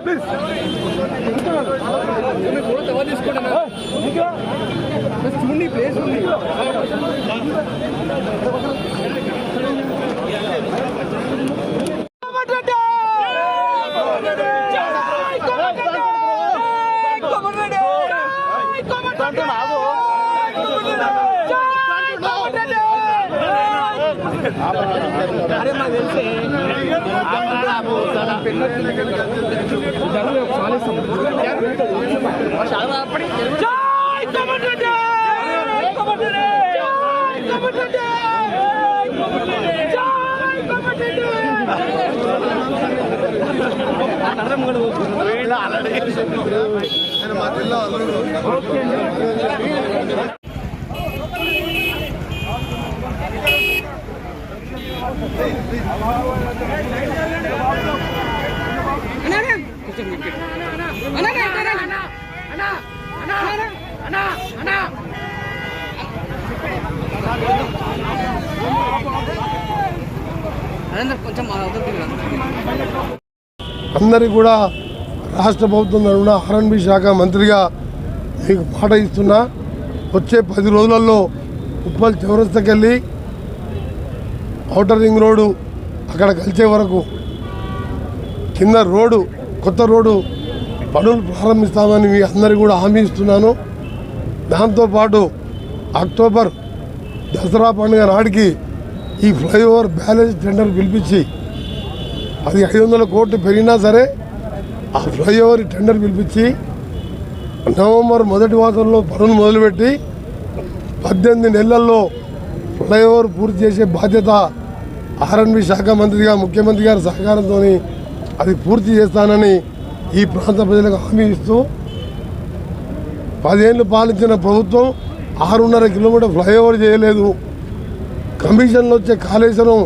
Please చూడండి place ఉంది అంటే బాబు కొంచెం అందరికీ కూడా రాష్ట్ర ప్రభుత్వం తరఫున ఆర్ఎన్బి శాఖ మంత్రిగా మీకు మాట ఇస్తున్నా. వచ్చే పది రోజులలో ఉప్పల్ చౌరస్తకెళ్ళి ఔటర్ రింగ్ రోడ్డు అక్కడ కలిసే వరకు కింద రోడ్డు కొత్త రోడ్డు పనులు ప్రారంభిస్తామని మీ అందరికీ కూడా హామీ ఇస్తున్నాను. దాంతోపాటు అక్టోబర్ దసరా పండుగ నాటికి ఈ ఫ్లైఓవర్ బ్యాలెన్స్ టెండర్ పిలిపించి అది ఐదు వందల కోట్లు పెరిగినా సరే ఆ ఫ్లైఓవర్ టెండర్ పిలిపించి నవంబర్ మొదటి వారంలో పనులు మొదలుపెట్టి పద్దెనిమిది నెలల్లో ఫ్లైఓవర్ పూర్తి చేసే బాధ్యత ఆర్ఎన్బి శాఖ మంత్రిగా ముఖ్యమంత్రి గారి సహకారంతో అది పూర్తి చేస్తానని ఈ ప్రాంత ప్రజలకు హామీ ఇస్తూ పదేళ్ళు పాలించిన ప్రభుత్వం ఆరున్నర కిలోమీటర్ ఫ్లైఓవర్ చేయలేదు. కమిషన్లు వచ్చే కాళేశ్వరం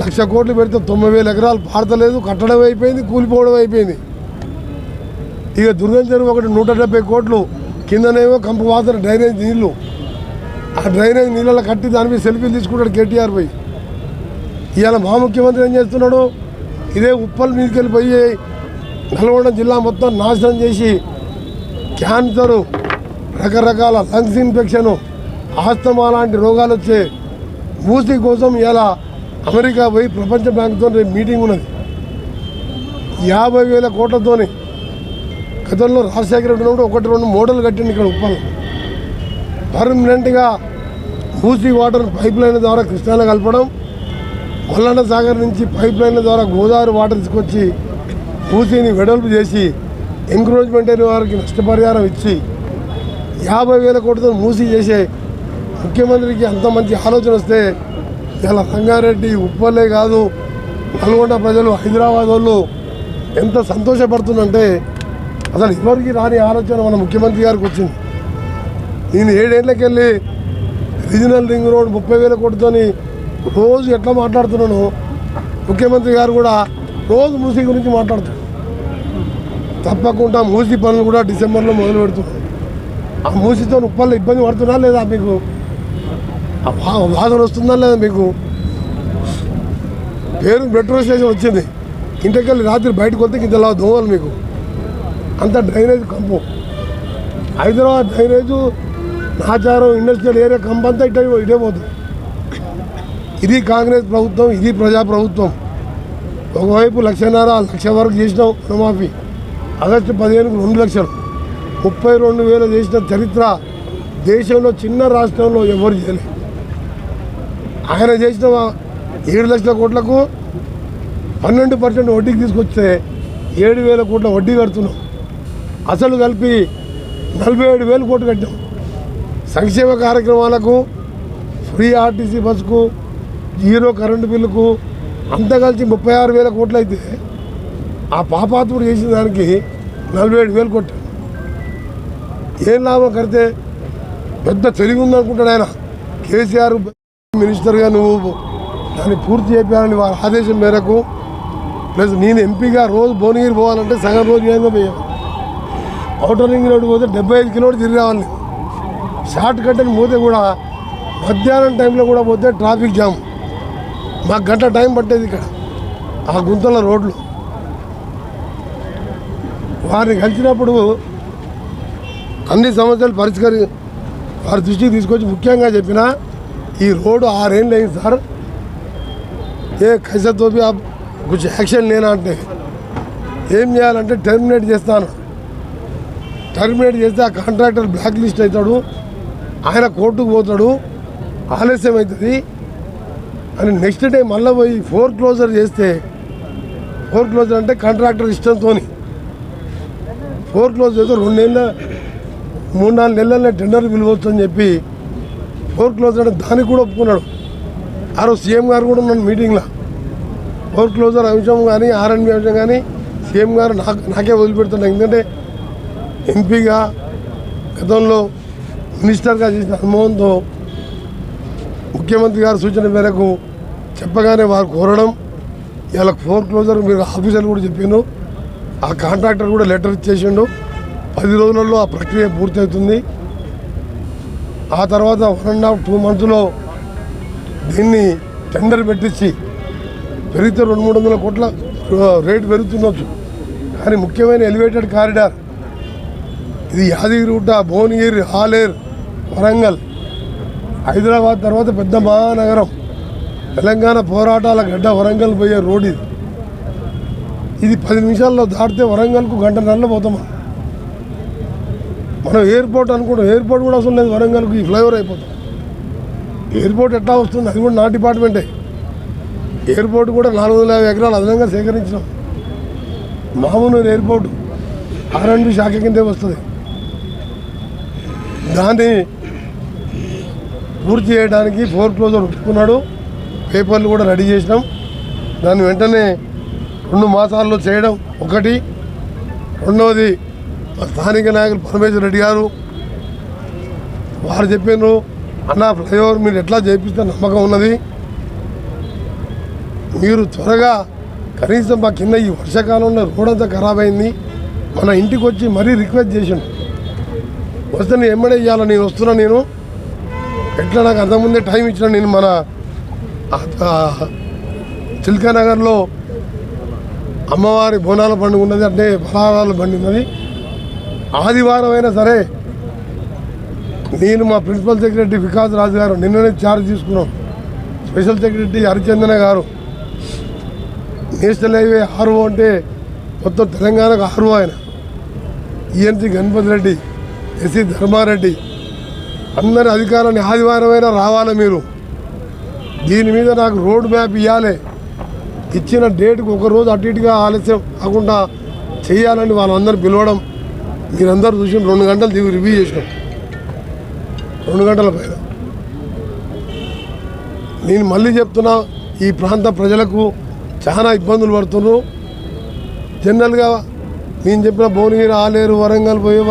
లక్ష కోట్లు పెడితే తొంభై వేల ఎకరాలు పారతలేదు కట్టడం అయిపోయింది కూలిపోవడం అయిపోయింది. ఇక దుర్గం చెరువు ఒకటి నూట డెబ్బై కోట్లు కిందనేమో కంపు వాసన డ్రైనేజ్ నీళ్ళు. ఆ డ్రైనేజ్ నీళ్ళలో కట్టి దాని మీద సెల్ఫీలు తీసుకుంటాడు కేటీఆర్ పోయి. ఇవాళ మా ముఖ్యమంత్రి ఏం చేస్తున్నాడు? ఇదే ఉప్పల్ మీదకి వెళ్ళిపోయి నల్గొండ జిల్లా మొత్తం నాశనం చేసి క్యాన్సరు రకరకాల లంగ్స్ ఇన్ఫెక్షను ఆస్తమా లాంటి రోగాలు వచ్చే మూసి కోసం ఇలా అమెరికా పోయి ప్రపంచ బ్యాంకుతో రేపు మీటింగ్ ఉన్నది. యాభై వేల కోట్లతోని గతంలో రాజశేఖర రెడ్డి ఉన్నప్పుడు ఒకటి రెండు మోడల్ కట్టింది ఇక్కడ ఉప్పల్. పర్మనెంట్గా మూసి వాటర్ పైప్ లైన్ ద్వారా కృష్ణాలో కలపడం కొల్లండ సాగర్ నుంచి పైప్ లైన్ల ద్వారా గోదావరి వాటర్ తీసుకొచ్చి మూసీని వెడల్పు చేసి ఎంక్రోచ్మెంట్ అయిన వారికి నష్టపరిహారం ఇచ్చి యాభై వేల కోట్లతో మూసి చేసే ముఖ్యమంత్రికి అంత మంచి ఆలోచన వస్తే ఇలా రంగారెడ్డి ఉప్పలే కాదు నల్గొండ ప్రజలు హైదరాబాద్ వాళ్ళు ఎంత సంతోషపడుతుందంటే అసలు ఎవరికి రాని ఆలోచన మన ముఖ్యమంత్రి గారికి వచ్చింది. నేను ఏడేళ్ళకెళ్ళి రీజనల్ రింగ్ రోడ్ ముప్పై వేల కోటితోని రోజు ఎట్లా మాట్లాడుతున్నాను ముఖ్యమంత్రి గారు కూడా రోజు మూసీ గురించి మాట్లాడుతాడు తప్పకుండా మూసీ పనులు కూడా డిసెంబర్లో మొదలు పెడుతున్నాం ఆ మూసీతో ఉప్పల్లో ఇబ్బంది పడుతున్నా లేదా మీకు? వాదన వస్తుందా లేదా మీకు? పేరు మెట్రో స్టేషన్ వచ్చింది. ఇంటికెళ్ళి రాత్రి బయటకు వస్తే ఇంత దోమలు మీకు. అంత డ్రైనేజ్ కంపు. Hyderabad drainage Nacharam industrial area కంపంతా అంతా ఇటే ఇటే పోతుంది. ఇది కాంగ్రెస్ ప్రభుత్వం ఇది ప్రజా ప్రభుత్వం ఒకవైపు లక్షన్నర లక్ష వరకు చేసినాం రుణమాఫీ. ఆగస్టు పదిహేనుకు రెండు లక్షలు. ముప్పై రెండు వేలు చేసిన చరిత్ర దేశంలో చిన్న రాష్ట్రంలో ఎవరు చేయలేదు. ఆయన చేసిన ఏడు లక్షల కోట్లకు పన్నెండు పర్సెంట్ వడ్డీకి తీసుకొస్తే ఏడు వేల కోట్ల వడ్డీ కడుతున్నాం. అసలు కలిపి నలభై ఏడు వేలు కోట్లు కట్టాం. సంక్షేమ కార్యక్రమాలకు ఫ్రీ ఆర్టీసీ బస్సుకు జీరో కరెంటు బిల్లుకు అంతా కలిసి ముప్పై ఆరు వేల కోట్లు అయితే ఆ పాపాత్ముడు చేసిన దానికి నలభై ఏడు వేలు కొట్టాడు. ఏం లాభం కడితే పెద్ద తెలివి ఉందనుకుంటాడు ఆయన. కేసీఆర్ మినిస్టర్గా నువ్వు దాన్ని పూర్తి చేయాలని వారి ఆదేశం మేరకు ప్లస్ నేను ఎంపీగా రోజు భువనగిరి పోవాలంటే సగం రోజు ఏదో పోయాం అవుటర్ రింగ్ రోడ్డు పోతే డెబ్బై ఐదు కిలోమీటర్లు తిరిగి రావాలి. షార్ట్ కట్ అని పోతే కూడా మధ్యాహ్నం టైంలో కూడా పోతే ట్రాఫిక్ జామ్. మాకు గంట టైం పట్టేది ఇక్కడ ఆ గుంతల రోడ్లు. వారిని కలిసినప్పుడు అన్ని సమస్యలు పరిష్కరి వారి దృష్టికి తీసుకొచ్చి ముఖ్యంగా చెప్పిన ఈ రోడ్డు ఆరేళ్ళు అయింది సార్. ఏ కైసత్వపి కొంచెం యాక్షన్ లేనా అంటే ఏం చేయాలంటే టర్మినేట్ చేస్తాను. టర్మినేట్ చేస్తే ఆ కాంట్రాక్టర్ బ్లాక్ లిస్ట్ అవుతాడు ఆయన కోర్టుకు పోతాడు ఆలస్యం అవుతుంది అని నెక్స్ట్ డే మళ్ళీ పోయి ఫోర్ క్లోజర్ చేస్తే ఫోర్ క్లోజర్ అంటే కాంట్రాక్టర్ ఇష్టంతో ఫోర్ క్లోజ్ చేస్తే రెండు నెలల మూడు నాలుగు నెలలనే టెండర్ పిలవచ్చు అని చెప్పి ఫోర్ క్లోజర్ అంటే దానికి కూడా ఒప్పుకున్నాడు. ఆ రోజు సీఎం గారు కూడా ఉన్నాను మీటింగ్లో ఫోర్ క్లోజర్ అంశం కానీ ఆర్ఎన్బి అంశం కానీ సీఎం గారు నాకు నాకే వదిలిపెడుతున్నాను ఎందుకంటే ఎంపీగా గతంలో మినిస్టర్గా చేసిన అనుభవంతో ముఖ్యమంత్రి గారి సూచన మేరకు చెప్పగానే వారు కోరడం ఇలా ఫోర్ క్లోజర్ మీరు ఆఫీసర్లు కూడా చెప్పిండు ఆ కాంట్రాక్టర్ కూడా లెటర్ ఇచ్చేసిండు. పది రోజులలో ఆ ప్రక్రియ పూర్తవుతుంది. ఆ తర్వాత వన్ అండ్ హాఫ్ టూ మంత్స్లో దీన్ని టెండర్ పెట్టించి పెరిగితే రెండు మూడు వందల కోట్ల రేటు పెరుగుతుండొచ్చు. కానీ ముఖ్యమైన ఎలివేటెడ్ కారిడార్ ఇది యాదగిరిగుట్ట భువనగిరి ఆలేర్ వరంగల్ హైదరాబాద్ తర్వాత పెద్ద మహానగరం. తెలంగాణ పోరాటాల గడ్డ వరంగల్ పోయే రోడ్ ఇది. ఇది పది నిమిషాల్లో దాటితే వరంగల్కు గంట నెలలు పోతాం మనం. ఎయిర్పోర్ట్ అనుకుంటాం. ఎయిర్పోర్ట్ కూడా అసలు లేదు వరంగల్కు ఈ ఫ్లైఓవర్ అయిపోతాం. ఎయిర్పోర్ట్ ఎట్లా వస్తుంది? అది కూడా నా డిపార్ట్మెంటే. ఎయిర్పోర్ట్ కూడా నాలుగు వందల యాభై ఎకరాలు అదనంగా సేకరించినాం. మామూలు ఎయిర్పోర్ట్ ఆర్ఎండ్బి శాఖ కిందే వస్తుంది. దాన్ని పూర్తి చేయడానికి ఫోర్ క్లోజర్ ఒప్పుకున్నాడు. పేపర్లు కూడా రెడీ చేసినాం. దాన్ని వెంటనే రెండు మాసాల్లో చేయడం ఒకటి. రెండవది స్థానిక నాయకులు పరమేశ్వర రెడ్డి గారు వారు చెప్పారు అన్న ఫ్లైఓవర్ మీరు ఎట్లా చేపిస్తే నమ్మకం ఉన్నది? మీరు త్వరగా కనీసం మా కింద ఈ వర్షాకాలంలో రోడ్ అంతా ఖరాబ్ అయింది. మన ఇంటికి వచ్చి మరీ రిక్వెస్ట్ చేసిండు. వస్తే నేను ఎమ్మడే ఇవ్వాలి నేను వస్తున్నా నేను. ఎట్లా? నాకు అంతకుముందే టైం ఇచ్చిన నేను మన చిల్కానగర్లో అమ్మవారి బోనాల పండుగ ఉన్నది అంటే ఫలాహారాల బండి ఉన్నది. ఆదివారం అయినా సరే నేను మా ప్రిన్సిపల్ సెక్రటరీ వికాస్ రాజు గారు నిన్ననే ఛార్జ్ తీసుకున్నాం. స్పెషల్ సెక్రటరీ హరిచందన గారు. నేషనల్ హైవే ఆర్ఓ అంటే మొత్తం తెలంగాణకు ఆర్ఓ ఆయన. ENC Ganapathi Reddy SC Dharma Reddy. అందరి అధికారాన్ని ఆదివారమైనా రావాలి మీరు? దీని మీద నాకు రోడ్ మ్యాప్ ఇవ్వాలి ఇచ్చిన డేట్కి ఒక రోజు అటు ఇటుగా ఆలస్యం కాకుండా చేయాలని వాళ్ళందరూ పిలవడం మీరందరూ చూసి రెండు గంటలు దిగు రివ్యూ చేసినాం. రెండు గంటల పైన. నేను మళ్ళీ చెప్తున్నా ఈ ప్రాంత ప్రజలకు చాలా ఇబ్బందులు పడుతున్నారు. జనరల్గా నేను చెప్పిన భువనగిరి ఆలేరు వరంగల్ పోయే